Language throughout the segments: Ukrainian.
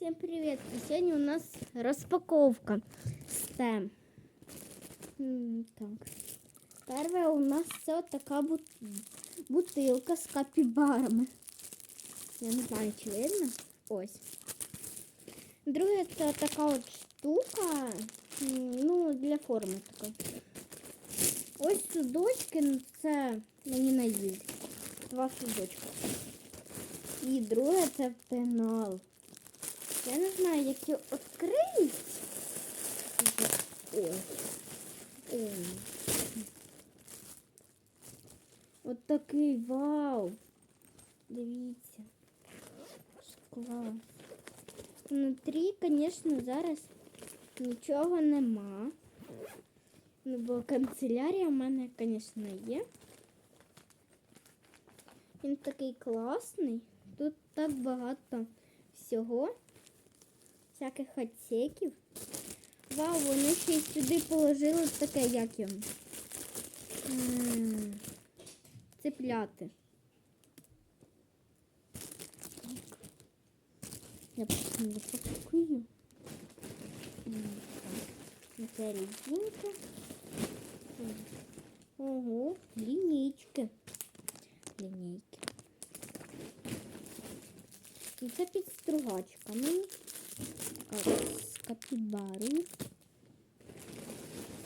Всем привет! И сегодня у нас распаковка STEM. М, Так. Первая у нас це от така бут... бутилка з капібарами. Я не знаю, чи видно. Ось. Друге, це така от штука. м, Ну, для форми такої. Ось судочки, ну, це мені на їжу. Два судочка. І друге це пенал. Я не знаю, як його. Ой. От такий вау. Дивіться. Клас. Внутрі, звісно, зараз нічого нема. Ну, бо канцелярія в мене, звісно, є. Він такий класний. Тут так багато всього. Всяких отсеків. Вау, вони ще й сюди положили таке, як його. Цепляти. Так. Я просто не запакую. Це резинка. М. Ого, лінійки. Лінійки. І це підстругачками. Така з капібарою.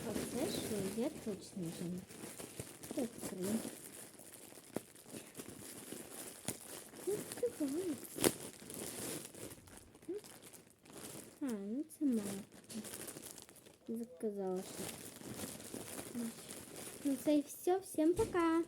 А це що? Я точно вже не відкрию. Ну, відкривається. М. А, ну це мало. Заказала що. Ну це і все. Всім пока.